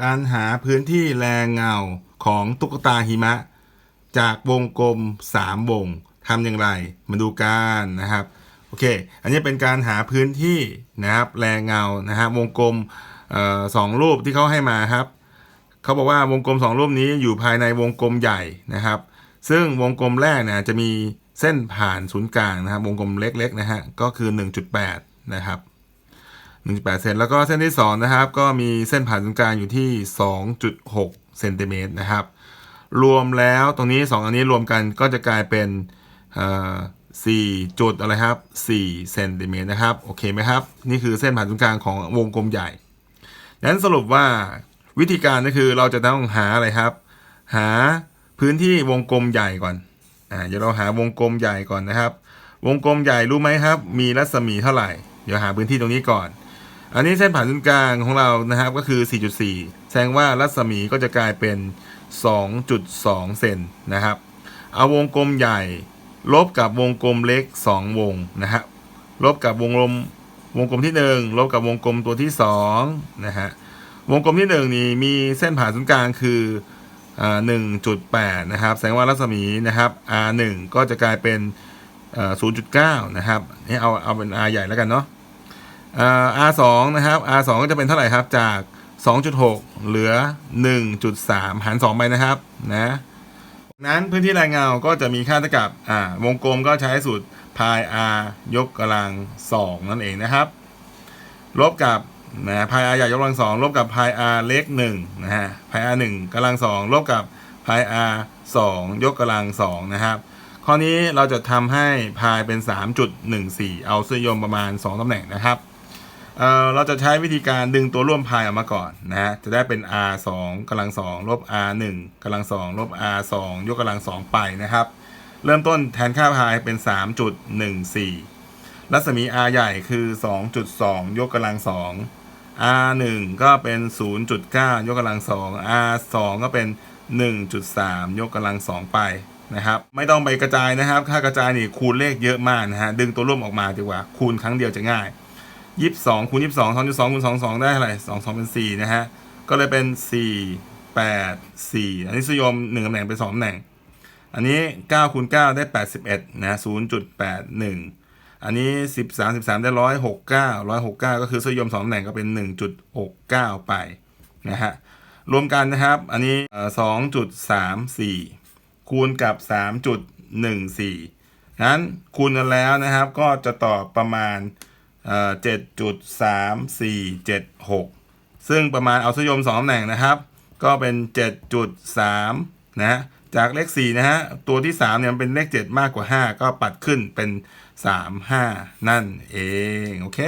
การหาพื้นที่แรงเงาของตุ๊กตาหิมะ จากวงกลม 3 วงทำอย่างไร มาดูกันนะครับ โอเค อันนี้เป็นการหาพื้นที่นะครับ แรงเงานะฮะวงกลมออสองรูปที่เขาให้มาครับเขาบอกว่าวงกลมสองรูปนี้อยู่ภายในวงกลมใหญ่นะครับ ซึ่งวงกลมแรกนี่ยจะมีเส้นผ่านศูนย์กลางนะครับวงกลมเล็กๆนะฮะก็คือ 1.8 นะครับ 1.8 เซนแล้วก็เส้นที่ 2 นะครับ ก็มีเส้นผ่านศูนย์กลางอยู่ที่ 2.6 เซนติเมตรนะครับ รวมแล้วตรงนี้ 2 อันนี้รวมกันก็จะกลายเป็นเอ่อ4จุดอะไรครับ4เซนติเมตรนะครับ โอเคไหมครับ นี่คือเส้นผ่านศูนย์กลางของวงกลมใหญ่ดังนั้นสรุปว่าวิธีการก็คือเราจะต้องหาอะไรครับ หาพื้นที่วงกลมใหญ่ก่อนอ่าเดี๋ยวเราหาวงกลมใหญ่ก่อนนะครับ วงกลมใหญ่รู้ไหมครับ มีรัศมีเท่าไหร่ เดี๋ยวหาพื้นที่ตรงนี้ก่อน อันนี้เส้นผ่านศูนย์กลางของเรานะครับก็คือ 4.4 แสดงว่ารัศมีก็จะกลายเป็น 2.2 เซนนะครับ เอาวงกลมใหญ่ ลบกับวงกลมเล็ก 2 วงนะครับ ลบกับวงกลมวงกลมที่ 1 ลบกับวงกลมตัวที่2นะฮะ วงกลมที่ 1 นี่มีเส้นผ่านศูนย์กลางคืออ1.8 นะครับ แสดงว่ารัศมีนะครับ R1 ก็จะกลายเป็น0.9 นะครับ นี่เอาเอาเป็น R ใหญ่แล้วกันเนาะ R2 นะครับ R2 ก็จะเป็นเท่าไหร่ครับจาก 2.6 เหลือ 1.3 หาร 2 ไปนะครับนะนั้นพื้นที่แรงเงาก็จะมีค่าเท่ากับอ่าวงกลมก็ใช้สูตร pi r ยกกำลัง 2 นั่นเองนะครับ ลบกับนะ pi r ใหญ่ยกกำลัง 2 ลบกับ pi r เล็ก1นะฮะ pi r 1กำลัง 2 ลบกับ pi r 2 ยกกำลัง 2 นะครับ ข้อนี้เราจะทำให้ pi เป็น 3.14 เอาเส้นยมประมาณ 2ตำแหน่งนะครับ เเราจะใช้วิธีการดึงตัวร่วมพายออกมาก่อนนะฮะจะได้เป็น r 2กำลัง2ลบ r 1กำลัง2ลบ r 2ยกกำลัง 2 ไปนะครับ เริ่มต้นแทนค่าพายเป็น 3.14 รัศมี r ใหญ่คือ 2.2 ยกกำลัง 2 r 1ก็เป็น 0.9 ยกกำลัง 2 r 2ก็เป็น 1.3 ยกกำลัง 2 ไปนะครับ ไม่ต้องไปกระจายนะครับ ถ้ากระจายนี่คูณเลขเยอะมากนะฮะดึงตัวร่วมออกมาดีกว่า คูณครั้งเดียวจะง่าย ยี่สิบสองคูณยี่สิบสองสองจุดสองคูณสองสองได้เท่าไหร่สองสองเป็นสี่นะฮะ ก็เลยเป็นสี่แปดสี่อันนี้สุยมหนึ่งตำแหน่งเป็นสองตำแหน่ง อันนี้เก้าคูณเก้าได้แปดสิบเอ็ดนะศูนย์จุดแปดหนึ่งอันนี้สิบสามสิบสามได้ร้อยหกเก้าร้อยหกเก้าก็คือสุยมสองตำแหน่งก็เป็นหนึ่งจุดหกเก้าไปนะฮะ รวมกันนะครับ อันนี้สองจุดสามสี่คูณกับสามจุดหนึ่งสี่นั้นคูณกันแล้วนะครับก็จะตอบประมาณ เจ็ดจุดสามสี่เจ็ดหกซึ่งประมาณเอาสยมสองตำแหน่งนะครับ ก็เป็นเจ็ดจุดสามนะฮะจากเลขสี่นะฮะตัวที่สามเนี่ยมันเป็นเลขเจ็ดมากกว่าห้าก็ปัดขึ้นเป็นสามห้านั่นเอง โอเค